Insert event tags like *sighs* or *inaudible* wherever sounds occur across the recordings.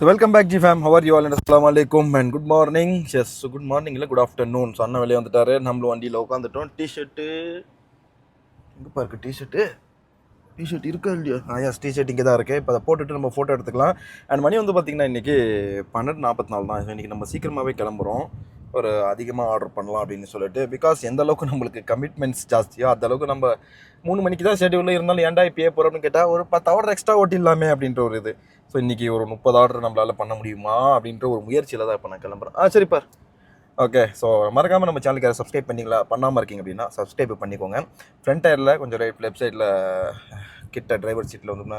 So welcome back ji fam how are you all and அஸ்லாம் அலைக்கும் and good morning yes good morning இல்லை good afternoon so அண்ணன் வெளியே வந்துட்டாரு. நம்மளும் வண்டியில் உட்காந்துட்டோம் டிஷர்ட்டு எங்கேப்பா இருக்குது டிஷர்ட்டு டிஷர்ட் இருக்கா இல்லையா? ஆ எஸ் டிஷர்ட் இங்கே தான் இருக்குது இப்போ அதை போட்டுட்டு நம்ம ஃபோட்டோ எடுத்துக்கலாம். அண்ட் மணி வந்து பார்த்திங்கன்னா இன்றைக்கி பன்னெண்டு நாற்பத்தி நாலு தான் இன்றைக்கி நம்ம சீக்கிரமாகவே கிளம்புறோம். ஒரு அதிகமாக ஆர்டர் பண்ணலாம் அப்படின்னு சொல்லிட்டு. பிகாஸ் எந்த அளவுக்கு நம்மளுக்கு கமிட்மெண்ட்ஸ் ஜாஸ்தியோ அந்த அளவுக்கு நம்ம மூணு மணிக்கு தான் ஷெடியூலில் இருந்தாலும் ஏன்டா இப்பயே போகிறோம்னு கேட்டால் ஒரு பத்து ஆர்டர் எக்ஸ்ட்ரா ஓட்டிடலாமே அப்படின்ற ஒரு இது. ஸோ இன்றைக்கி ஒரு முப்பது ஆர்டர் நம்மளால் பண்ண முடியுமா அப்படின்ற ஒரு முயற்சியில் தான் இப்போ நான் கிளம்புறேன். ஆ சரிப்பார் ஓகே ஸோ மறக்காமல் நம்ம சேனலுக்கு யாரும் சப்ஸ்கிரைப் பண்ணிங்களா? பண்ணாமல் இருக்கீங்க அப்படின்னா சப்ஸ்கிரைப் பண்ணிக்கோங்க ஃப்ரண்ட் டயரில் கொஞ்சம் ரைட் லெஃப்ட் சைடில் கிட்ட டிரைவர் சீட்டில் வந்து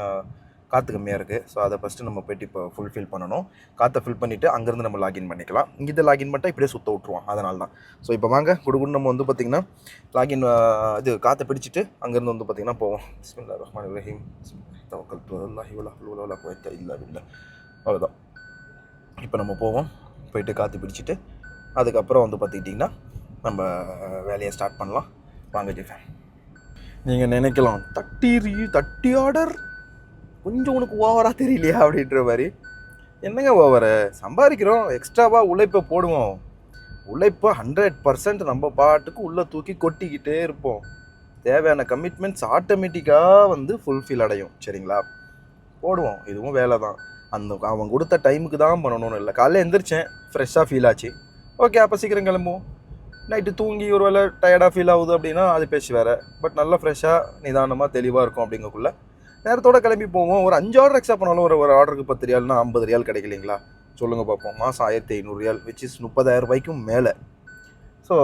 காற்று கம்மியாக இருக்குது ஸோ அதை ஃபஸ்ட்டு நம்ம போயிட்டு இப்போ ஃபுல்ஃபில் பண்ணணும். காற்றை ஃபில் பண்ணிவிட்டு அங்கேருந்து நம்ம லாகின் பண்ணிக்கலாம். இங்கே லாகின் பண்ணிட்டா இப்படியே சுத்த விட்ருவோம் அதனால தான். ஸோ இப்போ வாங்க. குடுகுடு நம்ம வந்து பார்த்திங்கன்னா லாகின் இது காற்றை பிடிச்சிட்டு அங்கேருந்து வந்து பார்த்திங்கன்னா போவோம். பிஸ்மில்லா ரஹ்மான் ரஹீம் தவக்கல் துல்லாஹி வலா ஹுலா குவைத்த அவ்வளோதான் இப்போ நம்ம போவோம். போயிட்டு காற்று பிடிச்சிட்டு அதுக்கப்புறம் வந்து பார்த்துக்கிட்டிங்கன்னா நம்ம வேலையை ஸ்டார்ட் பண்ணலாம். வாங்க ஜிஃபேன் நீங்கள் நினைக்கலாம் தட்டி ரீ தட்டி ஆர்டர் கொஞ்சம் உனக்கு ஓவராக தெரியலையா அப்படின்ற மாதிரி. என்னங்க ஓவரு? சம்பாதிக்கிறோம் எக்ஸ்ட்ராவாக உழைப்பை போடுவோம். உழைப்பை ஹண்ட்ரட் பர்சன்ட் நம்ம பாட்டுக்கு உள்ளே தூக்கி கொட்டிக்கிட்டே இருப்போம். தேவையான கமிட்மெண்ட்ஸ் ஆட்டோமேட்டிக்காக வந்து ஃபுல்ஃபில் அடையும் சரிங்களா? போடுவோம் இதுவும் வேலை தான் அந்த அவன் கொடுத்த டைமுக்கு தான் பண்ணணும்னு இல்லை. காலையில் எந்திரிச்சேன் ஃப்ரெஷ்ஷாக ஃபீல் ஆச்சு. ஓகே அப்போ சீக்கிரம் கிளம்புவோம். நைட்டு தூங்கி ஒரு வேளை டயர்டாக ஃபீல் ஆகுது அப்படின்னா அது பேச்சு வேறு. பட் நல்லா ஃப்ரெஷ்ஷாக நிதானமாக தெளிவாக இருக்கும் அப்படிங்கக்குள்ளே நேரத்தோட கிளம்பி போவோம். ஒரு அஞ்சு ஆர்டர் எக்ஸ்ட்ரா பண்ணாலும் ஒரு ஒரு ஆர்டருக்கு பத்து ரியால்னா ஐம்பது ரியால் கிடைக்கலைங்களா? சொல்லுங்கள் பார்ப்போம் மாதம் ஆயிரத்தி ஐநூறு ரியால் விச் இஸ் முப்பதாயிரம் ரூபாய்க்கும் மேலே. ஸோ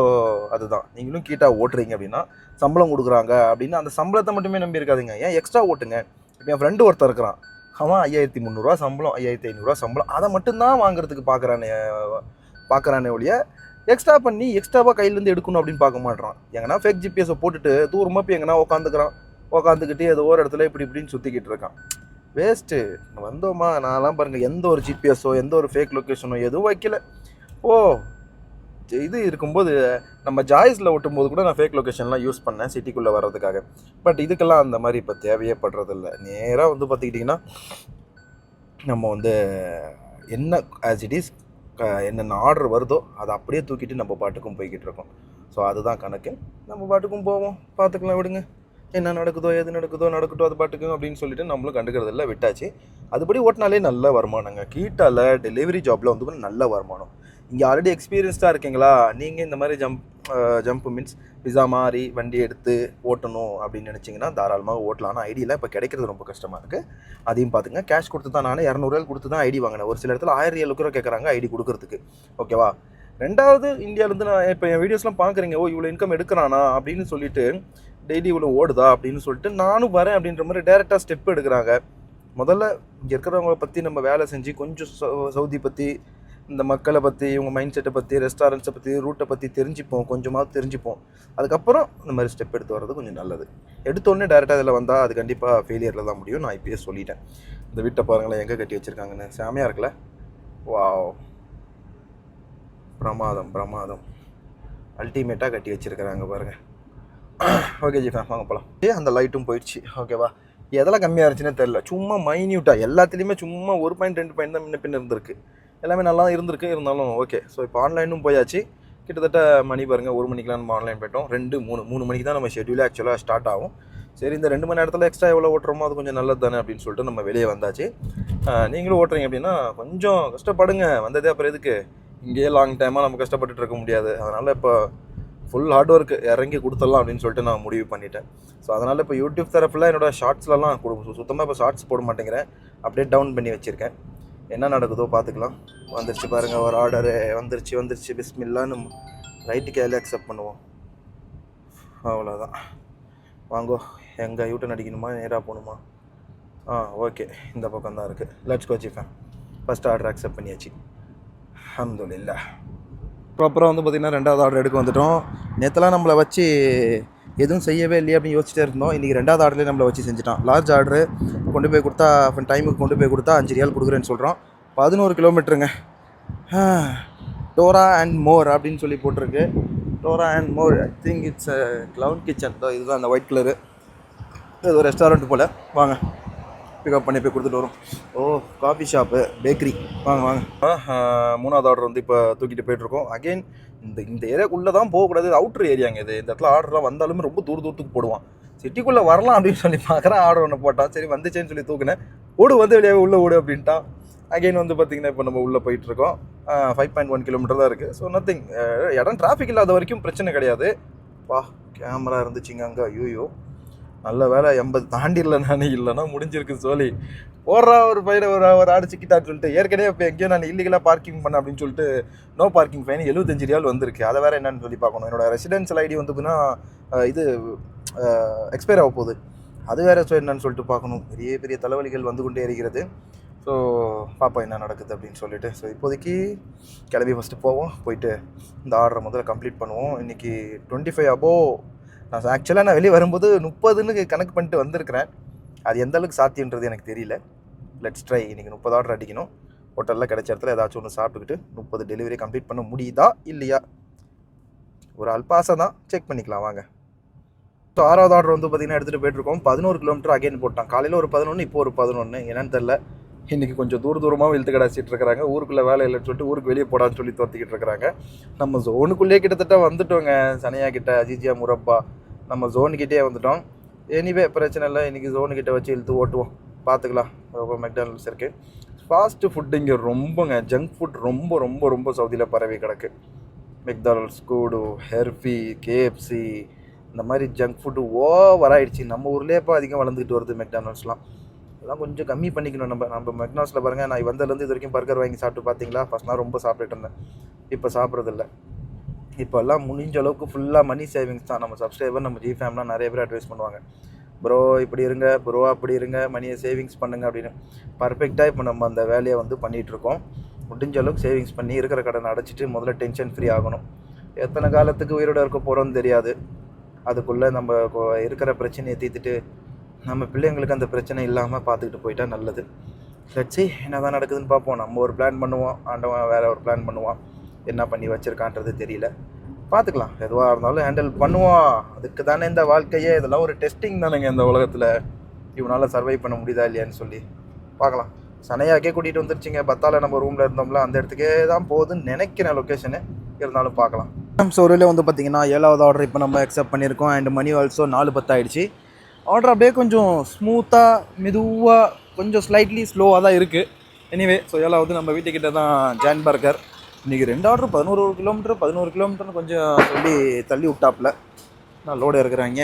அதுதான். நீங்களும் கீட்டாக ஓட்டுறீங்க அப்படின்னா சம்பளம் கொடுக்குறாங்க அப்படின்னு அந்த சம்பளத்தை மட்டுமே நம்பி இருக்காதுங்க ஏன் எக்ஸ்ட்ரா ஓட்டுங்க? இப்போ என் ஃப்ரெண்டு ஒருத்தர் இருக்கிறான். அவன் ஐயாயிரத்தி முந்நூறுரூவா சம்பளம் ஐயாயிரத்தி ஐநூறுரூவா சம்பளம். அதை மட்டும்தான் வாங்குறதுக்கு பார்க்குறானே பார்க்குறானே ஒழிய எக்ஸ்ட்ரா பண்ணி எக்ஸ்ட்ராவாக கையிலேருந்து எடுக்கணும் அப்படின்னு பார்க்க மாட்றான். எங்கன்னா ஃபேக் ஜிபிஎஸை போட்டுட்டு தூரமாக போய் எங்கன்னா உட்காந்துக்கிறான் உக்காந்துக்கிட்டு ஏதோ ஒரு இடத்துல இப்படி இப்படின்னு சுற்றிக்கிட்டு இருக்கான். வேஸ்ட்டு வந்தோமா? நான்லாம் பாருங்கள் எந்த ஒரு ஜிபிஎஸோ எந்த ஒரு ஃபேக் லொக்கேஷனோ எதுவும் வைக்கல. ஓ இது இருக்கும்போது நம்ம ஜாய்ஸில் ஓட்டும்போது கூட நான் ஃபேக் லொக்கேஷன்லாம் யூஸ் பண்ணேன் சிட்டிக்குள்ளே வர்றதுக்காக. பட் இதுக்கெல்லாம் அந்த மாதிரி இப்போ தேவையே படுறதில்ல. நேராக வந்து பார்த்துக்கிட்டிங்கன்னா நம்ம வந்து என்ன ஆஸ் இட் இஸ் என்னென்ன ஆர்டர் வருதோ அதை அப்படியே தூக்கிட்டு நம்ம பாட்டுக்கும் போய்கிட்டு இருக்கோம். ஸோ அதுதான் கணக்கு. நம்ம பாட்டுக்கும் போவோம். பார்த்துக்கலாம் விடுங்க. என்ன நடக்குதோ எது நடக்குதோ நடக்கட்டும் அது பாட்டுக்கும் அப்படின்னு சொல்லிட்டு நம்மளும் கண்டுக்கிறது இல்லை விட்டாச்சு. அதுபடி ஓட்டினாலே நல்ல வருமானங்க. கீட்டால டெலிவரி ஜாப்பில் வந்து நல்ல வருமானம். இங்கே ஆல்ரெடி எக்ஸ்பீரியன்ஸ்டாக இருக்கீங்களா? நீங்கள் இந்த மாதிரி ஜம்ப் ஜம்ப் மீன்ஸ் பிஸா மாதிரி வண்டி எடுத்து ஓட்டணும் அப்படின்னு நினச்சிங்கன்னா தாராளமாக ஓட்டலாம். ஆனால் ஐடியில் இப்போ கிடைக்கிறது ரொம்ப கஷ்டமாக இருக்குது அதையும் பார்த்துங்க கேஷ் கொடுத்து தான் நானே இரநூறுவாயில் கொடுத்து தான் ஐடி வாங்கினேன். ஒரு சில இடத்துல ஆயிரம் ஏழு ரூபா கேட்குறாங்க ஐடி கொடுக்குறதுக்கு. ஓகேவா ரெண்டாவது இந்தியாவிலேருந்து நான் இப்போ என் வீடியோஸ்லாம் பார்க்குறீங்க ஓ இவ்வளோ இன்கம் எடுக்கிறானா அப்படின்னு சொல்லிட்டு டெய்லி இவ்வளோ ஓடுதா அப்படின்னு சொல்லிட்டு நானும் வரேன் அப்படின்ற மாதிரி டேரெக்டாக ஸ்டெப் எடுக்கிறாங்க. முதல்ல இங்கே இருக்கிறவங்கள பற்றி நம்ம வேலை செஞ்சு கொஞ்சம் சவுதி பற்றி இந்த மக்களை பற்றி இவங்க மைண்ட் செட்டை பற்றி ரெஸ்டாரண்ட்ஸை பற்றி ரூட்டை பற்றி தெரிஞ்சுப்போம் கொஞ்சமாவது தெரிஞ்சுப்போம். அதுக்கப்புறம் இந்த மாதிரி ஸ்டெப் எடுத்து வர்றது கொஞ்சம் நல்லது. எடுத்தோடனே டேரெக்டாக இதில் வந்தால் அது கண்டிப்பாக ஃபெயிலியரில் தான் முடியும். நான் இப்பயே சொல்லிட்டேன். இந்த வீட்டை பாருங்களேன் எங்கே கட்டி வச்சுருக்காங்கன்னு. சாமியாக இருக்குல்ல? வாவ் பிரமாதம் பிரமாதம். அல்டிமேட்டாக கட்டி வச்சுருக்கிறாங்க பாருங்கள் ஓகே ஜி ஃபேம் வாங்க போகலாம் ஏ அந்த லைட்டும் போயிடுச்சு? ஓகேவா எதெல்லாம் கம்மியாக இருந்துச்சுன்னே தெரில சும்மா மைன்யூட்டாக எல்லாத்துலேயுமே சும்மா ஒரு பாயிண்ட் ரெண்டு பாயிண்ட் தான் முன்ன பின் இருந்திருக்கு. எல்லாமே நல்லா இருந்திருக்கு. இருந்தாலும் ஓகே ஸோ இப்போ ஆன்லைனும் போயாச்சு. கிட்டத்தட்ட மணி பாருங்கள் ஒரு மணிக்கெலாம் நம்ம ஆன்லைன் போயிட்டோம். ரெண்டு மூணு மூணு மணிக்கு தான் நம்ம ஷெட்யூலே ஆக்சுவலாக ஸ்டார்ட் ஆகும். சரி இந்த ரெண்டு மணி நேரத்தில் எக்ஸ்ட்ரா எவ்வளோ ஓட்டுறோமோ அது கொஞ்சம் நல்லது தானே அப்படின்னு சொல்லிட்டு நம்ம வெளியே வந்தாச்சு. நீங்களும் ஓட்டுறீங்க அப்படின்னா கொஞ்சம் கஷ்டப்படுங்க. வந்ததே அப்புறம் எதுக்கு? இங்கேயே லாங் டைமாக நம்ம கஷ்டப்பட்டுட்டு இருக்க முடியாது. அதனால் இப்போ ஃபுல் ஹார்ட் ஒர்க் இறங்கி கொடுத்துடலாம் அப்படின்னு சொல்லிட்டு நான் முடிவு பண்ணிட்டேன். ஸோ அதனால் இப்போ யூடியூப் தரப்பில் என்னோடய ஷார்ட்ஸ்லலாம் சுத்தமாக இப்போ ஷார்ட்ஸ் போட மாட்டேங்கிறேன். அப்படியே டவுன் பண்ணி வச்சுருக்கேன். என்ன நடக்குதோ பார்த்துக்கலாம். வந்துருச்சு பாருங்கள் ஒரு ஆர்டரு வந்துருச்சு வந்துருச்சு. பிஸ்மில்லான்னு ரைட்டு கேலி அக்செப்ட் பண்ணுவோம். அவ்வளோதான் வாங்கோ எங்கே யூட்டன் அடிக்கணுமா நேராக போகணுமா? ஆ ஓகே இந்த பக்கம் தான் இருக்குது லட்ஸ் Kochi fan first order accept பண்ணியாச்சு. அல்ஹம்துலில்லா ப்ராப்பராக வந்து பார்த்திங்கன்னா ரெண்டாவது ஆர்டர் எடுக்க வந்துட்டோம். நேற்றுலாம் நம்மளை வச்சு எதுவும் செய்யவே இல்லையே அப்படின்னு யோசிச்சுட்டே இருந்தோம். இன்றைக்கி ரெண்டாவது ஆர்டர்லேயே நம்மளை வச்சு செஞ்சுட்டான். லார்ஜ் ஆர்டரு கொண்டு போய் கொடுத்தா டைமுக்கு கொண்டு போய் கொடுத்தா அஞ்சு ரியால் கொடுக்குறேன்னு சொல்கிறோம் பதினோரு கிலோமீட்டருங்க டோரா அண்ட் மோர் அப்படின்னு சொல்லி போட்டிருக்கு. Dora and More I think it's Clown Kitchen இதுதான் அந்த ஒயிட் கலரு இது ஒரு ரெஸ்டாரண்ட் போல். வாங்க. பிக்கப் பண்ணி போய் கொடுத்துட்டு வரும். ஓ காஃபி ஷாப்பு பேக்கரி வாங்க வாங்க. மூணாவது ஆர்டர் வந்து இப்போ தூக்கிட்டு போயிட்டுருக்கோம். அகைன் இந்த இந்த ஏரியாக்குள்ளே தான் போகக்கூடாது. அவுட்ரு ஏரியாங்க இது. இந்த இடத்துல ஆர்டர்லாம் வந்தாலுமே ரொம்ப தூர தூரத்துக்கு போடுவான். சிட்டிக்குள்ளே வரலாம் அப்படின்னு சொல்லி பார்க்குறேன் ஆர்டர் ஒன்று போட்டான். சரி வந்துச்சேன்னு சொல்லி தூக்குனேன். ஓடு வந்து வெளியே உள்ளே ஓடு அப்படின்ட்டான். அகைன் வந்து பார்த்தீங்கன்னா இப்போ நம்ம உள்ளே போயிட்டுருக்கோம். ஃபைவ் பாயிண்ட் ஒன் கிலோமீட்டர் தான் இருக்குது ஸோ நத்திங் இடம் டிராஃபிக் இல்லாத வரைக்கும் பிரச்சனை கிடையாது. வா கேமரா இருந்துச்சுங்க அங்கே. ஐயோ நல்ல வேலை எண்பது தாண்டிடல நான். இல்லைன்னா முடிஞ்சிருக்கு சோழி. ஓடுறா ஒரு பையனை ஒரு ஒரு அடிச்சுக்கிட்டான்னு சொல்லிட்டு ஏற்கனவே இப்போ எங்கேயோ நான் இல்லீகலாக பார்க்கிங் பண்ணேன் அப்படின்னு சொல்லிட்டு நோ பார்க்கிங் ஃபைன் எழுபத்தஞ்சு ரியால் வந்திருக்கு. அதை வேறு என்னன்னு சொல்லி பார்க்கணும். என்னோட ரெசிடென்ஷியல் ஐடி வந்து பார்த்தீங்கன்னா இது எக்ஸ்பயர் ஆக போகுது. அது வேறு ஸோ என்னன்னு சொல்லிட்டு பார்க்கணும். பெரிய பெரிய தலைவலிகள் வந்து கொண்டே இருக்கிறது. ஸோ பாப்பா என்ன நடக்குது அப்படின்னு சொல்லிட்டு. ஸோ இப்போதைக்கு கிளம்பி ஃபஸ்ட்டு போவோம். போயிட்டு இந்த ஆர்டரை முதல்ல கம்ப்ளீட் பண்ணுவோம். இன்றைக்கி டுவெண்ட்டி ஃபைவ் அபோவ் நான் ஆக்சுவலாக நான் வெளியே வரும்போது முப்பதுன்னு கணக்கு பண்ணிட்டு வந்திருக்கிறேன். அது எந்த அளவுக்கு சாத்தியன்றது எனக்கு தெரியல. லெட்ஸ் ட்ரை இன்றைக்கி முப்பது ஆர்டர் அடிக்கணும். ஹோட்டலில் கிடைச்ச இடத்துல ஏதாச்சும் ஒன்று சாப்பிட்டுக்கிட்டு முப்பது டெலிவரி கம்ப்ளீட் பண்ண முடியுதா? இல்லையா? ஒரு அல்பாசை தான். செக் பண்ணிக்கலாம். வாங்க. ஸோ ஆறாவது ஆர்டர் வந்து பார்த்தீங்கன்னா எடுத்துகிட்டு போயிட்டுருக்கோம் பதினோரு கிலோமீட்டர் அகைன் போட்டான். காலையில் ஒரு பதினொன்று இப்போ ஒரு பதினொன்று என்னன்னு தெரில இன்றைக்கி கொஞ்சம் தூர தூரமாக இழுத்து கடாச்சிட்டு இருக்கிறாங்க. ஊருக்குள்ளே வேலை இல்லைன்னு சொல்லிட்டு ஊருக்கு வெளியே போடான்னு சொல்லி துரத்திக்கிட்டு இருக்கிறாங்க. நம்ம ஜோனுக்குள்ளேயே கிட்டத்தட்ட வந்துட்டோங்க. சனியா கிட்ட அஜிஜியா முரப்பா. நம்ம ஜோனுக்கிட்டே வந்துட்டோம். எனிவே பிரச்சனை இல்லை. இன்றைக்கி ஜோனுக்கிட்ட வச்சு இழுத்து ஓட்டுவோம். பார்த்துக்கலாம். ரொம்ப மெக்டானல்ஸ் இருக்குது ஃபாஸ்ட்டு ஃபுட்டு இங்கே ரொம்பங்க. ஜங்க் ஃபுட் ரொம்ப ரொம்ப ரொம்ப சவுதியில் பரவி கிடக்கு. மெக்டானல்ஸ் கூடு ஹெர்பி கேஎஃப்சி இந்த மாதிரி ஜங்க் ஃபுட்டு ஓவர் ஆயிடுச்சு. நம்ம ஊர்லேயே இப்போ அதிகம் வளர்ந்துக்கிட்டு வருது மெக்டானல்ஸ்லாம் அதெல்லாம் கொஞ்சம் கம்மி பண்ணிக்கணும். நம்ம நம்ம மெக்னாஸில் பாருங்கள் நான் வந்ததுலேருந்து இது வரைக்கும் பர்கர் வாங்கி சாப்பிட்டு பார்த்தீங்களா? ஃபஸ்ட் நான் ரொம்ப சாப்பிட்டுட்டு இருந்தேன். இப்போ சாப்பிட்றதில்ல. இப்போல்லாம் முடிஞ்ச அளவுக்கு ஃபுல்லாக மணி சேவிங்ஸ் தான். நம்ம சப்ஸ்கிரைபர் நம்ம ஜி ஃபேம்லாம் நிறைய பேர் அட்வைஸ் பண்ணுவாங்க. ப்ரோ இப்படி இருங்க ப்ரோ அப்படி இருங்க மணியை சேவிங்ஸ் பண்ணுங்க அப்படின்னு. பர்ஃபெக்டாக இப்போ நம்ம அந்த வேலையை வந்து பண்ணிகிட்டு இருக்கோம். முடிஞ்ச அளவுக்கு சேவிங்ஸ் பண்ணி இருக்கிற கடனை அடைச்சிட்டு முதல்ல டென்ஷன் ஃப்ரீ ஆகணும். எத்தனை காலத்துக்கு உயிரோட இருக்க போகிறோன்னு தெரியாது. அதுக்குள்ளே நம்ம இருக்கிற பிரச்சனையை தீர்த்துட்டு நம்ம பிள்ளைங்களுக்கு அந்த பிரச்சனை இல்லாமல் பார்த்துக்கிட்டு போயிட்டா நல்லது. லட்சி என்ன தான் நடக்குதுன்னு பார்ப்போம் நம்ம ஒரு பிளான் பண்ணுவோம். ஆண்டவன் வேறு ஒரு பிளான் பண்ணுவான். என்ன பண்ணி வச்சிருக்கான்றது தெரியல. பார்த்துக்கலாம் எதுவாக இருந்தாலும் ஹேண்டில் பண்ணுவோம் அதுக்கு தானே இந்த வாழ்க்கையே. இதெல்லாம் ஒரு டெஸ்டிங் தானேங்க இந்த உலகத்தில். இவனால் சர்வை பண்ண முடியுதா இல்லையான்னு சொல்லி. பார்க்கலாம் சனையாக்கே கூட்டிகிட்டு வந்துருச்சுங்க. பத்தால நம்ம ரூமில் இருந்தோம்ல அந்த இடத்துக்கே தான் போகுதுன்னு நினைக்கிறேன் லொக்கேஷனு இருந்தாலும் பார்க்கலாம் ஸோ ஒருவில் வந்து பார்த்தீங்கன்னா ஏழாவது ஆர்டர் இப்போ நம்ம அக்செப்ட் பண்ணியிருக்கோம். அண்ட் மணி ஆல்சோ நாலு பத்தாயிடுச்சு. ஆர்டர் அப்படியே கொஞ்சம் ஸ்மூத்தாக மெதுவாக கொஞ்சம் ஸ்லைட்லி ஸ்லோவாக தான் இருக்குது எனிவே ஸோ ஏழாவது நம்ம வீட்டுக்கிட்ட தான் ஜான் பர்கர் இன்றைக்கி ரெண்டு ஆர்டர் பதினோரு கிலோமீட்டர் பதினோரு கிலோமீட்டர்னு கொஞ்சம் சொல்லி தள்ளி விட்டாப்புல. நான் லோடு இறக்குறாங்க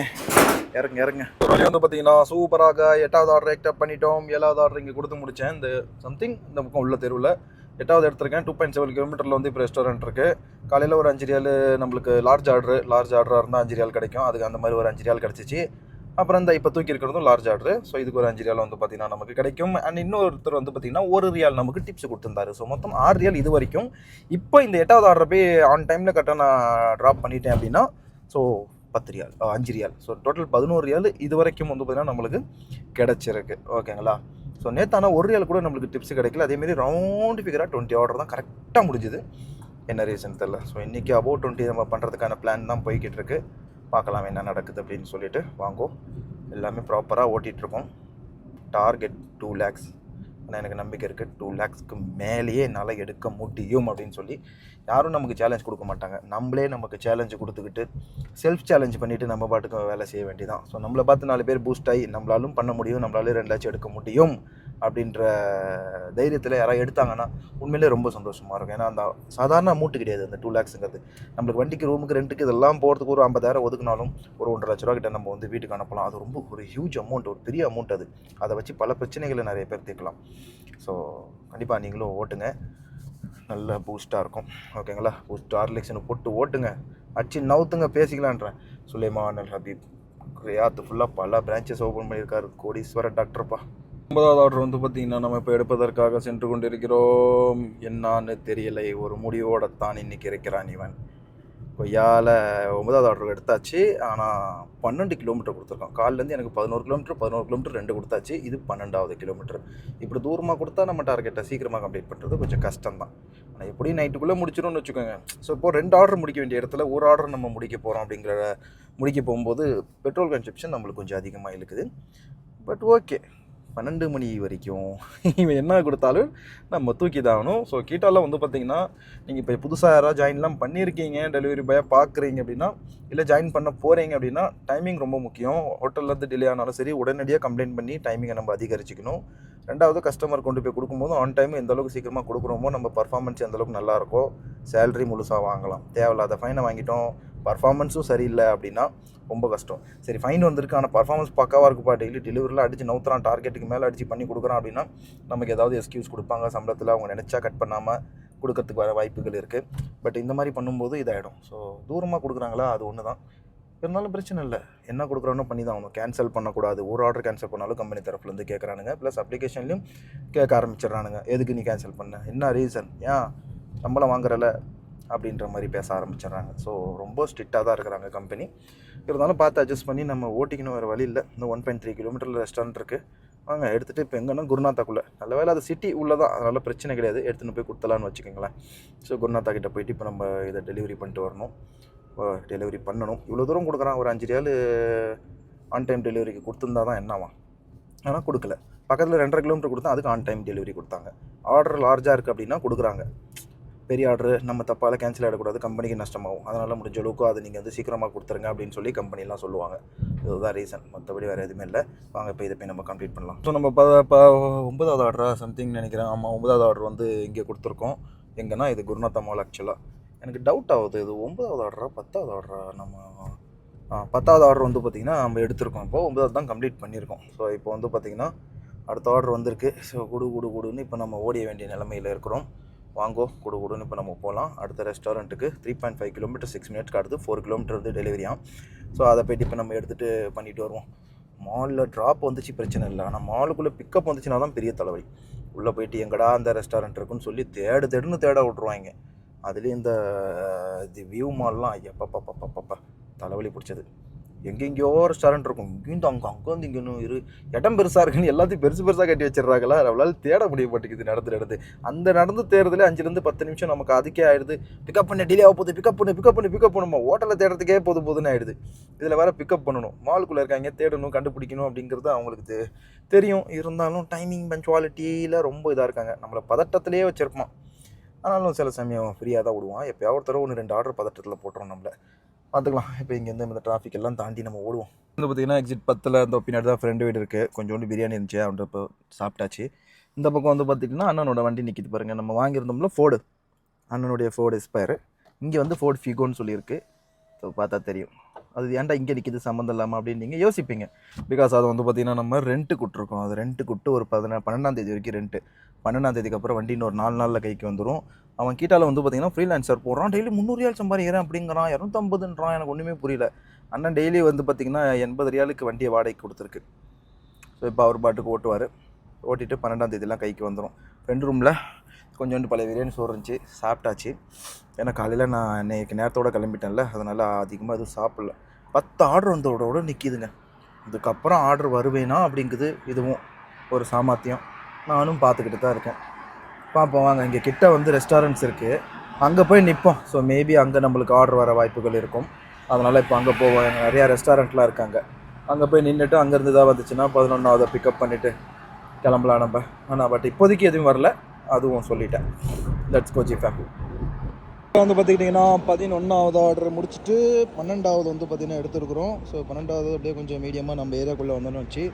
இறங்க இறங்க. வந்து பார்த்தீங்கன்னா சூப்பராக எட்டாவது ஆர்டர் எக்டப் பண்ணிட்டோம். ஏழாவது ஆர்டர் இங்கே கொடுத்து முடித்தேன் இந்த சம்திங் இந்த பக்கம் உள்ள தெருவில். எட்டாவது எடுத்திருக்கேன். டூ பாயிண்ட் செவன் கிலோமீட்டரில் வந்து இப்போ ரெஸ்டாரண்ட் இருக்குது காலையில் ஒரு அஞ்சு ரியால் நம்மளுக்கு லார்ஜ் ஆர்டர் லார்ஜ் ஆர்டராக இருந்தால் அஞ்சு ரியால் கிடைக்கும். அதுக்கு அந்த மாதிரி ஒரு அஞ்சு ரியால் கிடச்சிச்சு. அப்புறம் இந்த இப்போ தூக்கி இருக்கிறதும் லார்ஜ் ஆர்டர் ஸோ இதுக்கு ஒரு அஞ்சு ரியால் வந்து பார்த்தீங்கன்னா நமக்கு கிடைக்கும். அண்ட் இன்னொருத்தர் வந்து பார்த்தீங்கன்னா ஒரு ரியால் நமக்கு டிப்ஸ் கொடுத்துருந்தாரு. ஸோ மொத்தம் ஆறு ரியால் இது வரைக்கும். இப்போ இந்த எட்டாவது ஆர்டர் போய் ஆன் டைமில் கரெக்டாக நான் ட்ராப் பண்ணிட்டேன் அப்படின்னா ஸோ பத்து ரியால் அஞ்சு ரியால் ஸோ டோட்டல் பதினோரு ரியால் இது வரைக்கும் வந்து பார்த்தீங்கன்னா நம்மளுக்கு கிடச்சிருக்கு. ஓகேங்களா ஸோ நேற்று ஆனால் ஒரு ரியால் கூட நம்மளுக்கு டிப்ஸ் கிடைக்கல. அதேமாரி ரவுண்ட் ஃபிகராக டுவெண்ட்டி ஆர்டர் தான் கரெக்டாக முடிஞ்சுது. என்ன ரீசன் தெரில ஸோ இன்றைக்கி அபோவ் டுவெண்ட்டி நம்ம பண்ணுறதுக்கான பிளான் தான் போய்கிட்டு இருக்குது பார்க்கலாம் என்ன நடக்குது அப்படின்னு சொல்லிட்டு வாங்கோ. எல்லாமே ப்ராப்பராக ஓட்டிகிட்ருக்கோம் டார்கெட் டூ லேக்ஸ் ஆனால் எனக்கு நம்பிக்கை இருக்குது டூ லேக்ஸ்க்கு மேலேயே என்னால் எடுக்க முடியும் அப்படின்னு சொல்லி யாரும் நமக்கு சேலஞ்ச் கொடுக்க மாட்டாங்க. நம்மளே நமக்கு சேலஞ்சு கொடுத்துக்கிட்டு செல்ஃப் சேலஞ்ச் பண்ணிவிட்டு நம்ம பாட்டுக்கு வேலை செய்ய வேண்டியதான் ஸோ நம்மளை பார்த்து நாலு பேர் பூஸ்ட் ஆகி நம்மளாலும் பண்ண முடியும் நம்மளாலே ரெண்டு லட்சம் எடுக்க முடியும். அப்படின்ற தைரியத்தில் யாராவது எடுத்தாங்கன்னா உண்மையிலே ரொம்ப சந்தோஷமாக இருக்கும். ஏன்னா அந்த சாதாரண அமௌண்ட்டு கிடையாது அந்த டூ லேக்ஸுங்கிறது நம்மளுக்கு வண்டிக்கு ரூமுக்கு ரெண்ட்டுக்கு இதெல்லாம் போகிறதுக்கு ஒரு ஐம்பதாயிரம் ஒதுக்குனாலும் ஒரு ஒன்றரை லட்ச ரூபா கிட்ட நம்ம வந்து வீட்டுக்கு அனுப்பலாம். அது ரொம்ப ஒரு ஹியூஜ் அமௌண்ட் ஒரு பெரிய அமௌண்ட் அது. அதை வச்சு பல பிரச்சனைகளை நிறைய பேர் தீர்க்கலாம். ஸோ கண்டிப்பாக நீங்களும் ஓட்டுங்க. நல்ல பூஸ்ட்டாக இருக்கும். ஓகேங்களா பூஸ்ட் ஆர்லிக்ஸ்னு போட்டு ஓட்டுங்க. அடிச்சு நவுத்துங்க பேசிக்கலான்றேன். சுலைமான் அல் ஹபீப் ரியாத்து ஃபுல்லாக பல பிரான்ச்சஸ் ஓப்பன் பண்ணியிருக்காரு. கோடீஸ்வர டாக்டர்ப்பா ஒன்பதாவது ஆர்டர் வந்து பார்த்தீங்கன்னா நம்ம இப்போ எடுப்பதற்காக சென்று கொண்டிருக்கிறோம். என்னான்னு தெரியலை. ஒரு முடிவோடத்தான் இன்னைக்கு இருக்கிறான் இவன். கொய்யால ஒன்பதாவது ஆர்டர் எடுத்தாச்சு. ஆனால் பன்னெண்டு கிலோமீட்டர் கொடுத்துருக்கோம் காலிலேருந்து எனக்கு பதினோரு கிலோமீட்டர் பதினோரு கிலோமீட்டர் ரெண்டு கொடுத்தாச்சு. இது பன்னெண்டாவது கிலோமீட்டர் இப்படி தூரமாக கொடுத்தா நம்ம டார்கெட்டை சீக்கிரமாக கம்ப்ளீட் பண்ணுறது கொஞ்சம் கஷ்டம் தான் ஆனால் எப்படியும் நைட்டுக்குள்ளே முடிச்சிடும்னு வச்சுக்கோங்க. ஸோ இப்போ ரெண்டு ஆர்டர் முடிக்க வேண்டிய இடத்துல ஒரு ஆர்டர் நம்ம முடிக்க போகிறோம் அப்படிங்கிற முடிக்க போகும்போது பெட்ரோல் கன்சப்ஷன் நம்மளுக்கு கொஞ்சம் அதிகமாக இருக்குது. பட் ஓகே பன்னெண்டு மணி வரைக்கும். இவன் என்ன கொடுத்தாலும் நம்ம தூக்கி தான் ஆகணும் ஸோ கீட்டாலாம் வந்து பார்த்தீங்கன்னா நீங்கள் இப்போ புதுசாக யாராவது ஜாயின்லாம் பண்ணியிருக்கீங்க டெலிவரி பாயாக பார்க்குறீங்க அப்படின்னா இல்லை ஜாயின் பண்ண போகிறீங்க அப்படின்னா டைமிங் ரொம்ப முக்கியம். ஹோட்டல்லேருந்து டிலே ஆனாலும் சரி உடனடியாக கம்ப்ளைண்ட் பண்ணி டைமிங்கை நம்ம அதிகரிச்சிக்கணும். ரெண்டாவது கஸ்டமர் கொண்டு போய் கொடுக்கும்போது ஆன் டைம் எந்த அளவுக்கு சீக்கிரமாக கொடுக்குறோமோ நம்ம பர்ஃபார்மன்ஸ் எந்தளவுக்கு அளவுக்கு சேலரி முழுசாக வாங்கலாம். தேவையில்லாத ஃபைனை வாங்கிட்டோம். பர்ஃபார்மன்ஸும் சரியில்லை அப்படின்னா ரொம்ப கஷ்டம். சரி ஃபைன் வந்திருக்கு. ஆனால் பர்ஃபார்மன்ஸ் பக்காவாக இருக்குப்பா. டெய்லி டெலிவரியில் அடிச்சு நவுத்துறான். டார்கெட்டுக்கு மேலே அடிச்சு பண்ணி கொடுக்குறான் அப்படின்னா நமக்கு ஏதாவது எக்ஸ்கியூஸ் கொடுப்பாங்க. சம்பளத்தில் அவங்க நினச்சா கட் பண்ணாமல் கொடுக்கறதுக்கு வர வாய்ப்புகள் இருக்குது பட் இந்த மாதிரி பண்ணும்போது இதாகிடும் ஸோ தூரமாக கொடுக்குறாங்களா? அது ஒன்று தான் இருந்தாலும் பிரச்சனை இல்லை. என்ன கொடுக்குறோன்னு பண்ணி தான் ஆகணும். கேன்சல் பண்ணக்கூடாது. ஒரு ஆர்டர் கேன்சல் பண்ணாலும் கம்பெனி தரப்புலேருந்து கேட்குறானுங்க ப்ளஸ் அப்ளிகேஷன்லையும் கேட்க ஆரம்பிச்சிடுறானுங்க. எதுக்கு நீ கேன்சல் பண்ண? என்ன ரீசன் ஏன்? சம்பளம் வாங்குறல. அப்படின்ற மாதிரி பேச ஆரம்பிச்சிடுறாங்க. ஸோ ரொம்ப ஸ்ட்ரிக்டாக தான் இருக்கிறாங்க கம்பெனி இருந்தாலும் பார்த்து அட்ஜஸ்ட் பண்ணி நம்ம ஓட்டிக்கணும் வேறு வழி இல்லை. இந்த ஒன் பாயிண்ட் த்ரீ கிலோமீட்டரில் ரெஸ்டாரண்ட் இருக்குது வாங்க எடுத்துகிட்டு இப்போ எங்கன்னா குருநாத்தாக்குள்ளே. நல்ல வேலை அது சிட்டி உள்ளே தான். அதனால் பிரச்சனை கிடையாது. எடுத்துன்னு போய் கொடுத்தலான்னு வச்சுக்கோங்களேன். ஸோ குருநாத்தா கிட்டே போயிட்டு இப்போ நம்ம இதை டெலிவரி பண்ணிட்டு வரணும். டெலிவரி பண்ணணும். இவ்வளோ தூரம் கொடுக்குறான். ஒரு அஞ்சு ரியால் ஆன் டைம் டெலிவரிக்கு கொடுத்துருந்தா தான் என்னவா ஆனால் கொடுக்கல. பக்கத்தில் ரெண்டரை கிலோமீட்டர் கொடுத்தா அதுக்கு ஆன் டைம் டெலிவரி கொடுத்தாங்க. ஆர்டர் லார்ஜாக இருக்குது அப்படின்னா கொடுக்குறாங்க. பெரிய ஆர்டர் நம்ம தப்பால் கேன்சல் ஆகிடக்கூடாது கம்பெனிக்கு நஷ்டமாகும். அதனால் முடிஞ்ச அளவுக்கு அதை நீங்கள் வந்து சீக்கிரமாக கொடுத்துருங்க அப்படின்னு சொல்லி கம்பெனிலாம் சொல்லுவாங்க. இதுதான் ரீசன் மற்றபடி வேறு எதுவுமே இல்லை. வாங்க இப்போ இதை போய் நம்ம கம்ப்ளீட் பண்ணலாம். ஸோ நம்ம இப்போ ஒன்பதாவது ஆர்டரா சம்திங் நினைக்கிறேன். ஆமாம் ஒன்பதாவது ஆர்டர் வந்து இங்கே கொடுத்துருக்கோம். எங்கன்னா இது குருநாத்தா மால் ஆக்சுவலாக எனக்கு டவுட் ஆகுது. இது ஒன்பதாவது ஆர்டரா பத்தாவது ஆர்டரா நம்ம பத்தாவது ஆர்டர் வந்து பார்த்திங்கன்னா நம்ம எடுத்திருக்கோம் இப்போ. ஒன்பதாவது தான் கம்ப்ளீட் பண்ணியிருக்கோம். ஸோ இப்போ வந்து பார்த்திங்கன்னா அடுத்த ஆர்டர் வந்திருக்கு. ஸோ குடு குடு குடுன்னு இப்போ நம்ம ஓடிய வேண்டிய நிலமையில் இருக்கிறோம். வாங்கோ கொடு கொடுன்னு இப்போ நம்ம போகலாம் அடுத்த ரெஸ்டாரண்ட்டுக்கு three point five kilometre six மினிட்ஸ்க்கு அடுத்து ஃபோர் கிலோமீட்டர் வந்து டெலிவரியாம் ஸோ அதை போயிட்டு இப்போ நம்ம எடுத்துகிட்டு பண்ணிட்டு வருவோம். மாலில் ட்ராப் வந்துச்சு பிரச்சனை இல்லை. ஆனால் மாலுக்குள்ளே பிக்கப் வந்துச்சுன்னா தான் பெரிய தலைவலி. உள்ளே போயிட்டு எங்கடா அந்த ரெஸ்டாரண்ட் இருக்குன்னு சொல்லி தேடு தேடுன்னு தேட விட்ருவாங்க அதுலேயும் இந்த இது வியூ மால்லாம் ஐயப்பப்பப்பப்பப்பா தலைவலி பிடிச்சது. எங்கெங்கேயோ ரெஸ்டாரண்ட் இருக்கும். இங்கேயும் அங்கே அங்கே வந்து இங்கே இன்னும் இரு. இடம் பெருசாக இருக்குன்னு எல்லாத்தையும் பெருசு பெருசாக கட்டி வச்சிடுறாங்களா? அவளால் தேட முடிய மாட்டேங்குது நடந்து நடந்து. அந்த நடந்து தேடுறதுல அஞ்சுலேருந்து பத்து நிமிஷம் நமக்கு அதுக்கே ஆயிடுது. பிக்கப் பண்ண டிலே ஆக போகுது. பிக்கப் பண்ணு பிக்கப் பண்ணு பிக்கப் பண்ணுமா ஹோட்டலில் தேடுறதுக்கே போது போதுன்னு ஆயிடுது. இதில் வேறு பிக்கப் பண்ணணும். மாலுக்குள்ளே இருக்காங்க தேடணும் கண்டுபிடிக்கணும் அப்படிங்கிறது அவங்களுக்கு தெ- தெரியும். இருந்தாலும் டைமிங் பஞ்சுவாலிட்டியில் ரொம்ப இதாக இருக்காங்க. நம்மளை பதட்டத்திலே வச்சுருப்பான். ஆனாலும் சில சமயம் ஃப்ரீயாக தான் விடுவான். எப்போயாவது ஒருத்தர தடவை ஒன்று ரெண்டு ஆர்டர் பதட்டத்தில் போட்டுரும் நம்மளை. பார்த்துக்கலாம். இப்போ இங்கேருந்து இந்த டிராஃபிக் எல்லாம் தாண்டி நம்ம ஓடுவோம். வந்து பார்த்தீங்கன்னா எக்ஸிட் பத்தில் இந்த பின்னாடி தான் ஃப்ரெண்டு வீடு இருக்குது கொஞ்சோண்டு பிரியாணி இருந்துச்சு அவன்கிட்ட இப்போ சாப்பிட்டாச்சு. இந்த பக்கம் வந்து பார்த்திங்கன்னா அண்ணனோட வண்டி நிற்கிது பாருங்கள் நம்ம வாங்கியிருந்தோம்ல ஃபோர்டு அண்ணனுடைய ஃபோர்டு எஸ்பயர் இங்கே வந்து ஃபோர்டு ஃபிகோன்னு சொல்லியிருக்கு. ஸோ பார்த்தா தெரியும். அது ஏன்டா இங்கே நிற்கிது சம்மந்தம் இல்லாமல் அப்படின்னு நீங்கள் யோசிப்பீங்க. பிகாஸ் அது வந்து பார்த்திங்கன்னா நம்ம ரெண்ட்டு கொடுத்துருக்கோம் அது ரெண்ட்டு கொடுத்து ஒரு பதினா பன்னெண்டாம் தேதி வரைக்கும் ரெண்ட்டு பன்னெண்டாம் தேதிக்கு அப்புறம் வண்டி இன்னொரு நாலு நாளில் கைக்கு வந்துடும் அவன் கீட்டால் வந்து பார்த்தீங்கன்னா ஃப்ரீலான்சர் போடுறான். டெய்லி முந்நூறு ரியால் சம்பாதிக்கிறேன் அப்படிங்கிறான். இரநூத்தம்பதுன்றான். எனக்கு ஒன்றுமே புரியல. அண்ணன் டெய்லி வந்து பார்த்திங்கன்னா எண்பது ரியாலுக்கு வண்டியை வாடகைக்கு கொடுத்துருக்கு. ஸோ இப்போ அவர் பாட்டுக்கு ஓட்டுவார். ஓட்டிட்டு பன்னெண்டாம் தேதியெலாம் கைக்கு வந்துடும் ஃப்ரெண்ட் ரூமில் கொஞ்சோண்டு பழைய பிரியாணி சோறு இருந்துச்சு சாப்பிட்டாச்சு. ஏன்னா காலையில் நான் இன்னைக்கு நேரத்தோட கிளம்பிட்டேன்ல அதனால் அதிகமாக எதுவும் சாப்பிடல. பத்து ஆர்டர் வந்தோட நிற்கிதுங்க இதுக்கப்புறம் ஆர்டர் வருவேனா அப்படிங்குது இதுவும் ஒரு சாமர்த்தியம். நானும் பார்த்துக்கிட்டு தான் இருக்கேன். பார்ப்போம் வாங்க. இங்கே கிட்ட வந்து ரெஸ்டாரண்ட்ஸ் இருக்குது அங்கே போய் நிற்போம் ஸோ மேபி அங்கே நம்மளுக்கு ஆர்டர் வர வாய்ப்புகள் இருக்கும். அதனால் இப்போ அங்கே போவோம். நிறையா ரெஸ்டாரண்ட்லாம் இருக்காங்க. அங்கே போய் நின்றுட்டு அங்கேருந்து தான் வந்துச்சுன்னா பதினொன்றாவதை பிக்கப் பண்ணிவிட்டு கிளம்பலாம் நம்ம. ஆனால் பட் இப்போதைக்கு எதுவும் வரல. அதுவும் சொல்லிட்டேன். லெட்ஸ் கோச்சி ஃபேம் வந்து பார்த்துக்கிட்டிங்கன்னா பதினொன்றாவது ஆர்டர் முடிச்சுட்டு பன்னெண்டாவது வந்து பார்த்திங்கன்னா எடுத்துருக்குறோம். ஸோ பன்னெண்டாவது அப்படியே கொஞ்சம் மீடியமாக நம்ம ஏரியாக்குள்ளே வந்தோன்னு வச்சு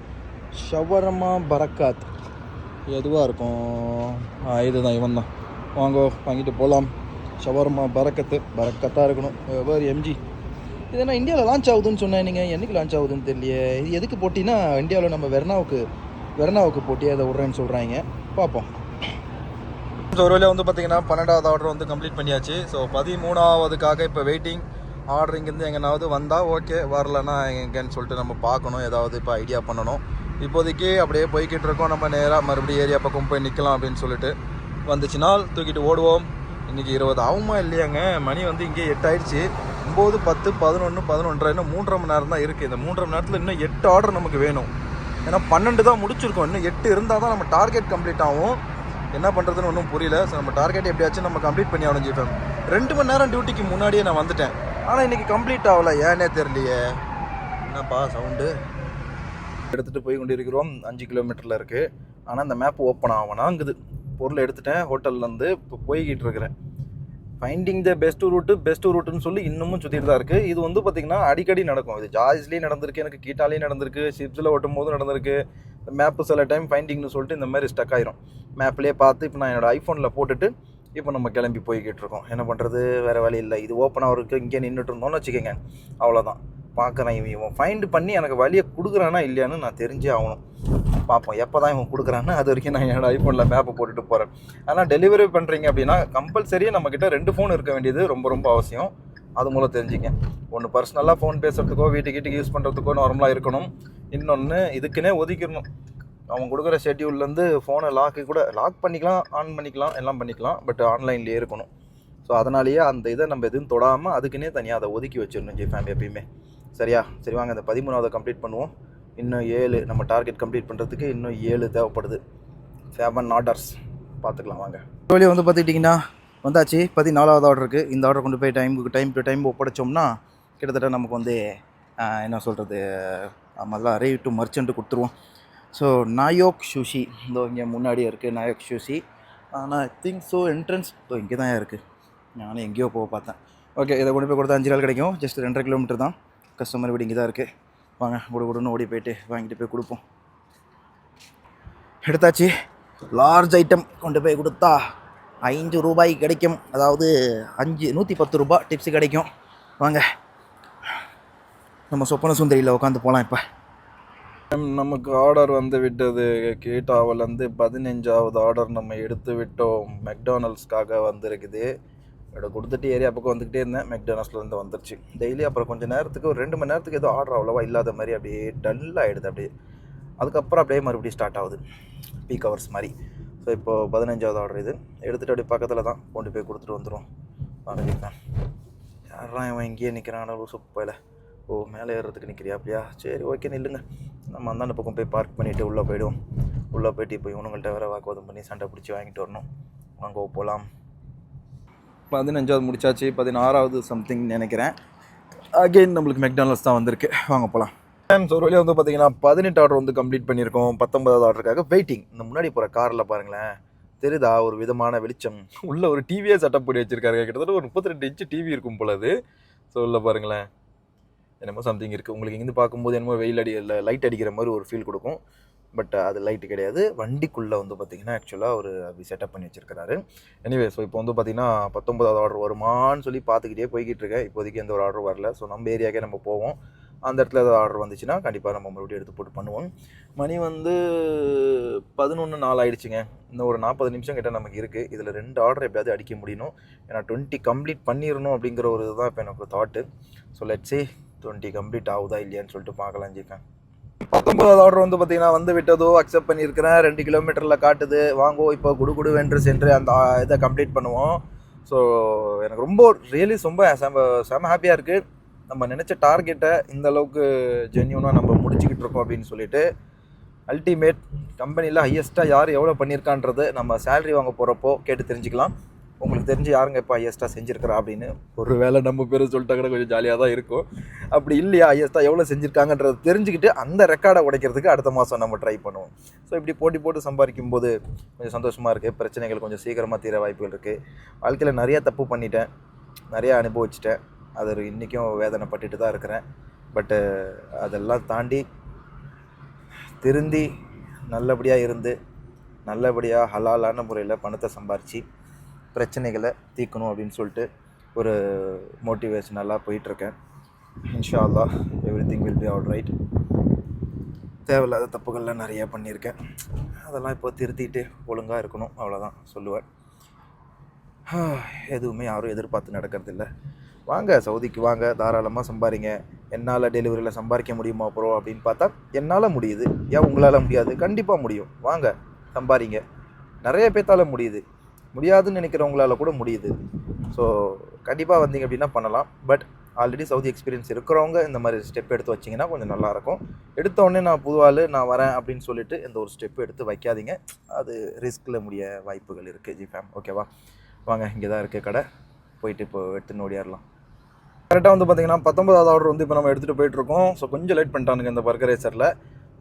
ஷவரமா பரக்காத். எதுவாக இருக்கும்? இதுதான் இவன் தான் வாங்கோ வாங்கிட்டு போகலாம் ஷவர்மா பரக்கத்து. பரக்கத்தாக இருக்கணும். வேறு எம்ஜி இது என்ன இந்தியாவில் லான்ச் ஆகுதுன்னு சொன்னேன் நீங்கள் என்னைக்கு லான்ச் ஆகுதுன்னு தெரியலையே. இது எதுக்கு போட்டினா இந்தியாவில் நம்ம வெர்னாவுக்கு வெர்னாவுக்கு போட்டி அதை விட்றேன்னு சொல்கிறாங்க பார்ப்போம். ஸோ ஒரு வந்து பார்த்தீங்கன்னா பன்னெண்டாவது ஆர்டர் வந்து கம்ப்ளீட் பண்ணியாச்சு. ஸோ பதிமூணாவதுக்காக இப்போ வெயிட்டிங் ஆர்டர் இங்கேருந்து எங்கேனாவது வந்தால் ஓகே வரலன்னா எங்கேன்னு சொல்லிட்டு நம்ம பார்க்கணும். ஏதாவது இப்போ ஐடியா பண்ணணும். இப்போதைக்கு அப்படியே போய்கிட்டு இருக்கோம். நம்ம நேராக மறுபடியும் ஏரியா பக்கம் போய் நிற்கலாம் அப்படின்னு சொல்லிட்டு வந்துச்சுனால் தூக்கிட்டு ஓடுவோம். இன்றைக்கி இருபது ஆகுமா இல்லையாங்க? மணி வந்து இங்கே எட்டாயிடுச்சு. ஒம்பது பத்து பதினொன்று பதினொன்றரை இன்னும் மூன்றரை மணி நேரம் தான் இருக்குது இந்த மூன்றரை மணி நேரத்தில் இன்னும் எட்டு ஆர்டர் நமக்கு வேணும். ஏன்னா பன்னெண்டு தான் முடிச்சிருக்கோம். இன்னும் எட்டு இருந்தால் தான் நம்ம டார்கெட் கம்ப்ளீட் ஆகும். என்ன பண்ணுறதுன்னு ஒன்றும் புரியல. ஸோ நம்ம டார்கெட் எப்படியாச்சும் நம்ம கம்ப்ளீட் பண்ணி ஆகணும் ஜிஃபம் ரெண்டு மணி நேரம் டியூட்டிக்கு முன்னாடியே நான் வந்துட்டேன். ஆனால் இன்றைக்கி கம்ப்ளீட் ஆகலை. ஏன்னே தெரியலையே. என்னப்பா சவுண்டு எடுத்துகிட்டு போய் கொண்டிருக்கிறோம். அஞ்சு கிலோமீட்டரில் இருக்குது ஆனால் இந்த மேப் ஓப்பன் ஆகணாங்குது பொருளை எடுத்துட்டேன். ஹோட்டல்லேருந்து இப்போ போய்கிட்டு இருக்கிறேன். Finding the best route best ரூட்டுன்னு சொல்லி இன்னமும் சுற்றிட்டு தான் இருக்குது இது வந்து பார்த்திங்கன்னா அடிக்கடி நடக்கும். இது ஜாய்ஸ்லேயும் நடந்திருக்கு எனக்கு கீட்டாலேயும் நடந்திருக்கு ஷிப்ஸில் ஓட்டும் போதும் நடந்திருக்கு. மேப்பு சில டைம் ஃபைண்டிங்னு சொல்லிட்டு இந்த மாதிரி ஸ்டக் ஆயிரும். மேப்லேயே பார்த்து இப்போ நான் என்னோடய ஐஃபோனில் போட்டுட்டு இப்போ நம்ம கிளம்பி போய்கிட்டு இருக்கோம். என்ன பண்ணுறது வேறு வழி இல்லை. இது ஓப்பன் ஆகிறதுக்கு இங்கே நின்றுட்டு இருந்தோம்னு வச்சுக்கோங்க. அவ்வளோதான் பார்க்குறேன் இவன். இவன் ஃபைண்டு பண்ணி எனக்கு வழியை கொடுக்குறானா இல்லையான்னு நான் தெரிஞ்சே ஆகணும். பார்ப்போம். எப்போ தான் இவன் கொடுக்குறான்னு அது வரைக்கும் நான் என்னோட ஐஃபோனில் மேப்பை போட்டுட்டு போகிறேன் ஆனால் டெலிவரி பண்ணுறீங்க அப்படின்னா கம்பல்சரியாக நம்மக்கிட்ட ரெண்டு ஃபோன் இருக்க வேண்டியது ரொம்ப ரொம்ப அவசியம். அது மூலம் தெரிஞ்சுங்க. ஒன்று பர்சனலாக ஃபோன் பேசுகிறதுக்கோ வீட்டுக்கு வீட்டுக்கு யூஸ் பண்ணுறதுக்கோ நார்மலாக இருக்கணும். இன்னொன்று இதுக்குன்னே ஒதுக்கிடணும். அவன் கொடுக்குற ஷெட்யூல்லேருந்து ஃபோனை லாக்கு கூட லாக் பண்ணிக்கலாம் ஆன் பண்ணிக்கலாம் எல்லாம் பண்ணிக்கலாம் பட் ஆன்லைன்லேயே இருக்கணும். ஸோ அதனாலேயே அந்த இதை நம்ம எதுவும் தொடாமல் அதுக்குன்னே தனியாக அதை ஒதுக்கி வச்சிடணும் ஜி ஃபேமிலி எப்பயுமே. சரியா? சரி வாங்க இந்த பதிமூணாவது கம்ப்ளீட் பண்ணுவோம். இன்னும் ஏழு நம்ம டார்கெட் கம்ப்ளீட் பண்ணுறதுக்கு இன்னும் ஏழு தேவைப்படுது. செவன் ஆர்டர்ஸ் பார்த்துக்கலாம் வாங்க. வழியை வந்து பார்த்துக்கிட்டிங்கன்னா வந்தாச்சு. பதினாலாவது ஆர்டருக்கு இந்த ஆர்டர் கொண்டு போய் டைமுக்கு டைம் டு டைம் ஒப்படைச்சோம்னா கிட்டத்தட்ட நமக்கு வந்து என்ன சொல்கிறது நம்மளாம் ரெடி டு மர்ச்சன்ட்டு கொடுத்துருவோம். ஸோ நாயோக் ஷூஷி இதோ இங்கே முன்னாடியே இருக்குது நாயோக் ஷூஷி ஆனால் ஐ திங்க் ஸோ என்ட்ரன்ஸ் இப்போ இங்கே தான் இருக்குது நானும் எங்கேயோ போக பார்த்தேன். ஓகே இதை கொண்டு போய் கொடுத்தா அஞ்சு நாள் கிடைக்கும். ஜஸ்ட் ரெண்டரை கிலோமீட்டர் தான். கஸ்டமர் வீடு இங்கே தான் இருக்குது வாங்க குடு குடுன்னு ஓடி போயிட்டு வாங்கிட்டு போய் கொடுப்போம். எடுத்தாச்சு. லார்ஜ் ஐட்டம் கொண்டு போய் கொடுத்தா ஐந்து ரூபாய் கிடைக்கும். அதாவது அஞ்சு நூற்றி பத்து ரூபாய் டிப்ஸ் கிடைக்கும். வாங்க. நம்ம சொப்பன சுந்தரியில் உட்காந்து போகலாம் இப்போ. நமக்கு ஆர்டர் வந்து விட்டது. கேட்டாவிலேருந்து பதினஞ்சாவது ஆர்டர் நம்ம எடுத்து விட்டோம். மெக்டானல்ஸ்க்காக வந்திருக்குது. இதோட கொடுத்துட்டு ஏரியா பக்கம் வந்துக்கிட்டே இருந்தேன். மெக்டானஸ்லேருந்து வந்துருச்சு. டெய்லி அப்புறம் கொஞ்சம் நேரத்துக்கு ஒரு ரெண்டு மணி நேரத்துக்கு ஏதோ ஆர்டர் அவ்வளோவா இல்லாத மாதிரி அப்படியே டல் ஆகிடுது அப்படியே. அதுக்கப்புறம் அப்படியே மறுபடியும் ஸ்டார்ட் ஆகுது. பீக் ஹவர்ஸ் மாதிரி. ஸோ இப்போது பதினஞ்சாவது ஆர்டர் இது. எடுத்துகிட்டு அப்படியே பக்கத்தில் தான். கொண்டு போய் கொடுத்துட்டு வந்துடும் வாங்கிக்கிறேன் யாரெல்லாம் இவன் இங்கேயே நிற்கிறான் சூப்பையில் ஓ மேலே ஏறுறதுக்கு நிற்கிறியா அப்படியா? சரி ஓகே நில்லுங்க. நம்ம அந்தாண்ட பக்கம் போய் பார்க் பண்ணிவிட்டு உள்ளே போயிடுவோம். உள்ளே போயிட்டு இப்போ இவனுங்கள்ட்ட வேறு வாக்குவாதம் பண்ணி சண்டை பிடிச்சி வாங்கிட்டு வரணும். வாங்க போகலாம் பதினஞ்சாவது முடிச்சாச்சு பதினாறாவது சம்திங் நினைக்கிறேன். அகெயின் நம்மளுக்கு மெக்டானல்ஸ் தான் வந்திருக்கு. வாங்க போகலாம் டைம்ஸ் ஒரு வழியாக வந்து பார்த்தீங்கன்னா பதினெட்டு ஆர்டர் வந்து கம்ப்ளீட் பண்ணியிருக்கோம். பத்தொன்பதாவது ஆர்டருக்காக வெயிட்டிங் இந்த முன்னாடி போகிற காரில் பாருங்களேன். தெரியுதா? ஒரு விதமான வெளிச்சம். உள்ள ஒரு டிவியே செட்டப் பண்ணி வச்சிருக்காரு கிட்டத்தட்ட ஒரு முப்பத்தி ரெண்டு இன்ச்சு டிவி இருக்கும் போல அது. ஸோ உள்ள பாருங்களேன். என்னமோ சம்திங் இருக்குது உங்களுக்கு இங்கேருந்து பார்க்கும்போது என்னமோ வெயில் அடி லைட் அடிக்கிற மாதிரி ஒரு ஃபீல் கொடுக்கும். பட் அது லைட்டு கிடையாது. வண்டிக்குள்ளே வந்து பார்த்திங்கன்னா ஆக்சுவலாக ஒரு அப்படி செட்டப் பண்ணி வச்சிருக்கிறாரு. எனிவே ஸோ இப்போ வந்து பார்த்திங்கன்னா பத்தொம்பதாவது ஆர்டர் வருமான்னு சொல்லி பார்த்துக்கிட்டே போய்கிட்டு இருக்கேன். இப்போதைக்கு எந்த ஒரு ஆர்டர் வரல. ஸோ நம்ம ஏரியாக்கே நம்ம போவோம். அந்த இடத்துல ஏதாவது ஆர்டர் வந்துச்சுன்னா கண்டிப்பாக நம்ம மறுபடியும் எடுத்து போட்டு பண்ணுவோம். மணி வந்து பதினொன்று நாள் ஆயிடுச்சுங்க. இன்னும் ஒரு நாற்பது நிமிஷம் கிட்ட நமக்கு இருக்குது இதில் ரெண்டு ஆர்டர் எப்படியாவது அடிக்க முடியணும். ஏன்னா டுவெண்ட்டி கம்ப்ளீட் பண்ணிடணும் அப்படிங்கிற ஒரு இதுதான் இப்போ எனக்கு thought so let's say twenty complete ஆகுதா இல்லையான்னு சொல்லிட்டு பார்க்கலாம் இருக்கேன் பத்தொன்பதாவது ஆர்டர் வந்து பார்த்தீங்கன்னா வந்து விட்டதோ அக்செப்ட் பண்ணியிருக்கிறேன். ரெண்டு கிலோமீட்டரில் காட்டுது. வாங்கோ இப்போ குடு குடு வென்று சென்று அந்த இதை கம்ப்ளீட் பண்ணுவோம். ஸோ எனக்கு ரொம்ப ரியலி ரொம்ப செம செம ஹாப்பியாக இருக்குது நம்ம நினச்ச டார்கெட்டை இந்த அளவுக்கு ஜென்யூனாக நம்ம முடிச்சுக்கிட்டு இருக்கோம் அப்படின்னு சொல்லிட்டு அல்டிமேட் கம்பெனியில் ஹையஸ்ட்டாக யார் எவ்வளோ பண்ணியிருக்கான்றது நம்ம சேலரி வாங்க போகிறப்போ கேட்டு தெரிஞ்சுக்கலாம். உங்களுக்கு தெரிஞ்சு யாருங்க இப்போ ஹையஸ்ட்டாக செஞ்சுருக்கிறா அப்படின்னு? ஒரு வேளை நம்ம பேர் சொல்லிட்டா கூட கொஞ்சம் ஜாலியாக தான் இருக்கும். அப்படி இல்லையா ஹையஸ்ட்டாக எவ்வளோ செஞ்சுருக்காங்கன்றத தெரிஞ்சுக்கிட்டு அந்த ரெக்கார்டை உடைக்கிறதுக்கு அடுத்த மாதம் நம்ம ட்ரை பண்ணுவோம். ஸோ இப்படி போட்டி போட்டு சம்பாதிக்கும் போது கொஞ்சம் சந்தோஷமாக இருக்குது பிரச்சனைகள் கொஞ்சம் சீக்கிரமாக தீர வாய்ப்புகள் இருக்குது வாழ்க்கையில் நிறையா தப்பு பண்ணிட்டேன். நிறையா அனுபவிச்சிட்டேன். அது இன்றைக்கும் வேதனைப்பட்டுட்டு தான் இருக்கிறேன். பட்டு அதெல்லாம் தாண்டி திருந்தி நல்லபடியாக இருந்து நல்லபடியாக ஹலாலான முறையில் பணத்தை சம்பாரித்து பிரச்சனைகளை தீர்க்கணும் அப்படின்னு சொல்லிட்டு ஒரு மோட்டிவேஷனலாக போயிட்டுருக்கேன். இன்ஷா அல்லா everything will be all right தேவையில்லாத தப்புகள்லாம் நிறையா பண்ணியிருக்கேன். அதெல்லாம் இப்போ திருத்திட்டு ஒழுங்காக இருக்கணும் அவ்வளோதான் சொல்லுவேன். *sighs* எதுவுமே யாரும் எதிர்பார்த்து நடக்கிறதில்ல. வாங்க சவுதிக்கு வாங்க தாராளமாக சம்பாரிங்க. என்னால் டெலிவரியில் சம்பாதிக்க முடியுமா ப்ரோ அப்படின்னு பார்த்தா என்னால் முடியுது. ஏன் உங்களால் முடியாது? கண்டிப்பாக முடியும். வாங்க சம்பாரிங்க. நிறைய பேர்த்தால முடியுது. முடியாதுன்னு நினைக்கிறவங்களால கூட முடியுது. ஸோ கண்டிப்பாக வந்தீங்க அப்படின்னா பண்ணலாம். பட் ஆல்ரெடி சவுதி எக்ஸ்பீரியன்ஸ் இருக்கிறவங்க இந்த மாதிரி ஸ்டெப் எடுத்து வச்சிங்கன்னா கொஞ்சம் நல்லாயிருக்கும் எடுத்த உடனே நான் புது ஆள் நான் வரேன் அப்படின்னு சொல்லிட்டு எந்த ஒரு ஸ்டெப் எடுத்து வைக்காதீங்க. அது ரிஸ்கில் முடிய வாய்ப்புகள் இருக்குது ஜி ஃபேம் ஓகேவா வாங்க இங்கே தான் இருக்குது கடை. போயிட்டு இப்போ எடுத்துன்னு ஓடியாரலாம். கரெக்டாக வந்து பார்த்தீங்கன்னா பத்தொன்பதாவது ஆர்டர் வந்து இப்போ நம்ம எடுத்துகிட்டு போயிட்டுருக்கோம் ஸோ கொஞ்சம் லேட் பண்ணிட்டானுங்க இந்த பர்கர் ரேசரில்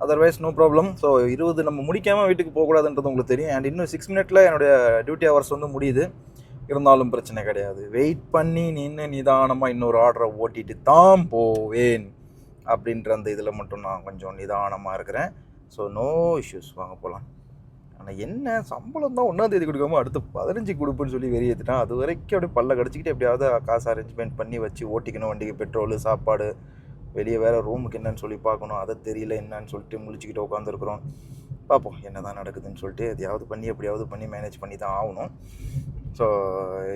அதர்வைஸ் நோ ப்ராப்ளம் ஸோ இருபது நம்ம முடிக்காமல் வீட்டுக்கு போகக்கூடாதுன்றது உங்களுக்கு தெரியும். அண்ட் இன்னும் சிக்ஸ் மினிட்ல என்னுடைய டியூட்டி ஹவர்ஸ் வந்து முடியுது. இருந்தாலும் பிரச்சனை கிடையாது. வெயிட் பண்ணி நின்று நிதானமாக இன்னொரு ஆர்டரை ஓட்டிட்டு தான் போவேன். அப்படின்ற அந்த இதில் மட்டும் நான் கொஞ்சம் நிதானமாக இருக்கிறேன். ஸோ நோ இஷ்யூஸ் வாங்க போகலாம் ஆனால் என்ன? சம்பளம் தான் ஒன்றாம் தேதி கொடுக்காம அடுத்து பதினஞ்சு கொடுப்புன்னு சொல்லி வெளியேற்றிட்டான் அது வரைக்கும் அப்படியே பல்ல கடிச்சிக்கிட்டு எப்படியாவது காசு அரேஞ்ச்மெண்ட் பண்ணி வச்சு ஓட்டிக்கணும். வண்டிக்கு பெட்ரோலு சாப்பாடு வெளியே வேறு ரூமுக்கு என்னன்னு சொல்லி பார்க்கணும். அதை தெரியல என்னன்னு சொல்லிட்டு முழிச்சிக்கிட்டு உட்காந்துருக்குறோம் பார்ப்போம் என்ன தான் நடக்குதுன்னு சொல்லிட்டு எதையாவது பண்ணி எப்படியாவது பண்ணி மேனேஜ் பண்ணி தான் ஆகணும். ஸோ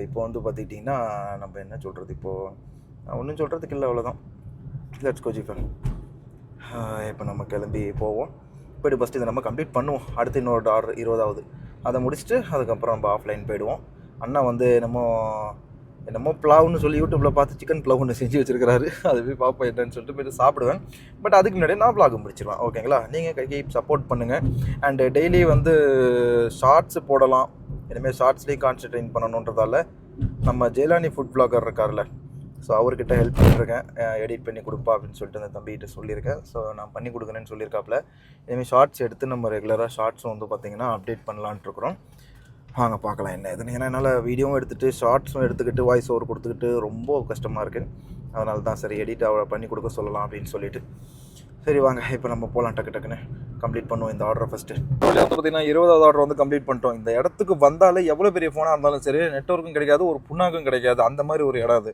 இப்போ வந்து பார்த்துக்கிட்டிங்கன்னா நம்ம என்ன சொல்கிறது இப்போது ஒன்றும் சொல்கிறதுக்கு இல்லை அவ்வளோதான் லெட்ஸ் கோஜிஃபன் இப்போ நம்ம கிளம்பி போவோம். போய்ட்டு ஃபஸ்ட்டு இதை நம்ம கம்ப்ளீட் பண்ணுவோம். அடுத்து இன்னொரு ஆர்டர் இருபதாவது. அதை முடிச்சுட்டு அதுக்கப்புறம் நம்ம ஆஃப்லைன் போயிடுவோம். அண்ணா வந்து என்னமோ என்னமோ ப்ளாவ்னு சொல்லி யூடியூப்பில் பார்த்து சிக்கன் ப்ளவ் ஒன்று செஞ்சு வச்சிருக்காரு அது போய் பார்ப்போம் என்னன்னு சொல்லிட்டு போய் சாப்பிடுவேன். பட் அதுக்கு முன்னாடி நான் ப்ளாகும் முடிச்சிருவேன். ஓகேங்களா நீங்கள் கை சப்போர்ட் பண்ணுங்கள் அண்டு டெய்லி வந்து ஷார்ட்ஸ் போடலாம். இனிமேல் ஷார்ட்ஸ்லேயும் கான்சன்ட்ரேட் பண்ணணுன்றதால நம்ம ஜெயலானி ஃபுட் ப்ளாகர் இருக்கார்ல. ஸோ அவர்கிட்ட ஹெல்ப் பண்ணியிருக்கேன் எடிட் பண்ணி கொடுப்பா அப்படின்னு சொல்லிட்டு அந்த தம்பிகிட்ட சொல்லியிருக்கேன். ஸோ நான் பண்ணி கொடுக்குறேன்னு சொல்லியிருக்காப்புல. இனிமேல் ஷார்ட்ஸ் எடுத்து நம்ம ரெகுலராக ஷார்ட்ஸும் வந்து பார்த்திங்கன்னா அப்டேட் பண்ணலான்ட்டு இருக்கிறோம். வாங்க பார்க்கலாம் என்ன இதுன்னு ஏன்னா என்னால் வீடியோவும் எடுத்துகிட்டு ஷார்ட்ஸும் எடுத்துக்கிட்டு வாய்ஸ் ஓவர் கொடுத்துக்கிட்டு ரொம்ப கஷ்டமாக இருக்குது அதனால தான் சரி எடிட் அவளை பண்ணி கொடுக்க சொல்லலாம் அப்படின்னு சொல்லிட்டு. சரி வாங்க. இப்போ நம்ம போகலாம் டக்கு டக்குன்னு. கம்ப்ளீட் பண்ணுவோம் இந்த ஆர்டரை ஃபஸ்ட்டு பார்த்தீங்கன்னா இருபதாவது ஆர்டர் வந்து கம்ப்ளீட் பண்ணிட்டோம். இந்த இடத்துக்கு வந்தாலே எவ்வளோ பெரிய ஃபோனாக இருந்தாலும் சரி நெட்ஒர்க்கும் கிடைக்காது ஒரு புண்ணாக்கும் கிடைக்காது. அந்த மாதிரி ஒரு இடம் அது.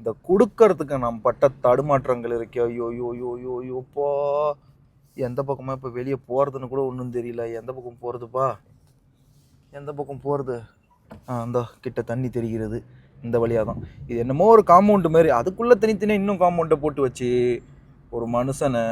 இந்த கொடுக்கறதுக்கு நம்ம பட்ட தடுமாற்றங்கள் இருக்கே. ஐயோ ஐயோ ஐயோ ஐயோ ஐயோப்பா எந்த பக்கமாக இப்போ வெளியே போகிறதுன்னு கூட ஒன்றும் தெரியல. எந்த பக்கம் போகிறதுப்பா எந்த பக்கம் போகிறது அந்த கிட்ட தண்ணி தெரிகிறது. இந்த வழியாக தான் இது என்னமோ ஒரு காம்பவுண்டு மாதிரி. அதுக்குள்ளே தனித்தனியாக இன்னும் காம்பவுண்டை போட்டு வச்சு ஒரு மனுஷனை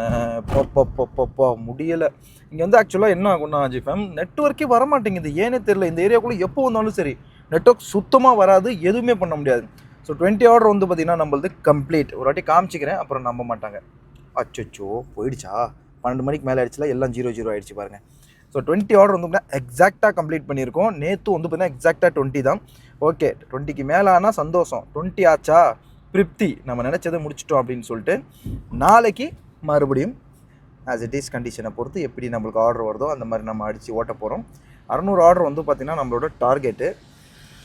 பப்பா முடியலை. இங்கே வந்து ஆக்சுவலாக என்ன ஆகும்னா ஜிஃபேம் நெட்ஒர்க்கே வரமாட்டேங்குது. ஏனே தெரில இந்த ஏரியாக்குள்ளே எப்போ வந்தாலும் சரி நெட்ஒர்க் சுத்தமாக வராது எதுவுமே பண்ண முடியாது. ஸோ டுவெண்ட்டி ஆர்டர் வந்து பார்த்திங்கன்னா நம்மளது கம்ப்ளீட் ஒரு வாட்டி காமிச்சிக்கிறேன் அப்புறம் நம்ப மாட்டாங்க. அச்சோ போயிடுச்சா? பன்னெண்டு மணிக்கு மேலே ஆயிடுச்சுல? எல்லாம் ஜீரோ ஜீரோ ஆயிடுச்சு பாருங்கள் ஸோ டுவெண்ட்டி ஆர்டர் வந்து பார்த்தீங்கன்னா எக்ஸாக்டாக கம்ப்ளீட் பண்ணியிருக்கோம். நேற்று வந்து பார்த்தீங்கன்னா எக்ஸாக்டாக டுவெண்ட்டி தான். ஓகே டுவெண்ட்டிக்கு மேலே ஆனால் சந்தோஷம். டுவெண்ட்டி ஆச்சா? திருப்தி. நம்ம நினச்சதை முடிச்சிட்டோம் அப்படின்னு சொல்லிட்டு நாளைக்கு மறுபடியும் ஆஸ் இட் இஸ் கண்டிஷனை பொறுத்து எப்படி நம்மளுக்கு ஆர்டர் வருதோ அந்த மாதிரி நம்ம அடித்து ஓட்ட போகிறோம் அறநூறு ஆர்டர் வந்து பார்த்திங்கன்னா நம்மளோட டார்கெட்டு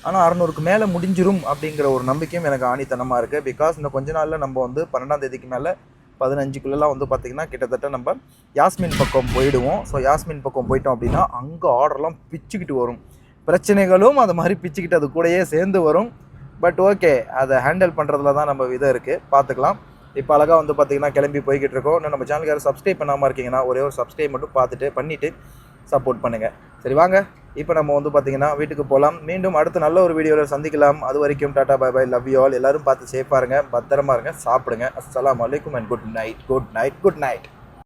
ஆனால் அறநூறுக்கு மேலே முடிஞ்சிரும் அப்படிங்கிற ஒரு நம்பிக்கையும் எனக்கு ஆணித்தனமாக இருக்குது பிகாஸ் இந்த கொஞ்ச நாளில் நம்ம வந்து பன்னெண்டாம் தேதிக்கு மேலே பதினஞ்சுக்குள்ளெல்லாம் வந்து பார்த்திங்கன்னா கிட்டத்தட்ட நம்ம யாஸ்மின் பக்கம் போயிடுவோம். ஸோ யாஸ்மின் பக்கம் போயிட்டோம் அப்படின்னா அங்கே ஆர்டர்லாம் பிச்சுக்கிட்டு வரும். பிரச்சனைகளும் அது மாதிரி பிச்சுக்கிட்டு அது கூடயே சேர்ந்து வரும். பட் ஓகே அதை ஹேண்டில் பண்ணுறதுல தான் நம்ம விதம் இருக்குது பார்த்துக்கலாம். இப்போ அழகாக வந்து பார்த்திங்கன்னா கிளம்பி போய்கிட்டு இருக்கோம். இன்னும் நம்ம சேனலுக்கு யாரும் சப்ஸ்கிரைப் பண்ணாமல் இருக்கீங்கன்னா ஒரே ஒரு சப்ஸ்கிரைப் மட்டும் பார்த்துட்டு பண்ணிவிட்டு சப்போர்ட் பண்ணுங்கள் சரி வாங்க. இப்போ நம்ம வந்து பார்த்திங்கன்னா வீட்டுக்கு போகலாம் மீண்டும் அடுத்த நல்ல ஒரு வீடியோவில் சந்திக்கலாம். அது வரைக்கும் tata bye bye love you all எல்லோரும் பார்த்து சேஃபாக இருங்க பத்திரமா இருங்க சாப்பிடுங்க. அஸ்லாம் வலைக்கும் and good night good night good night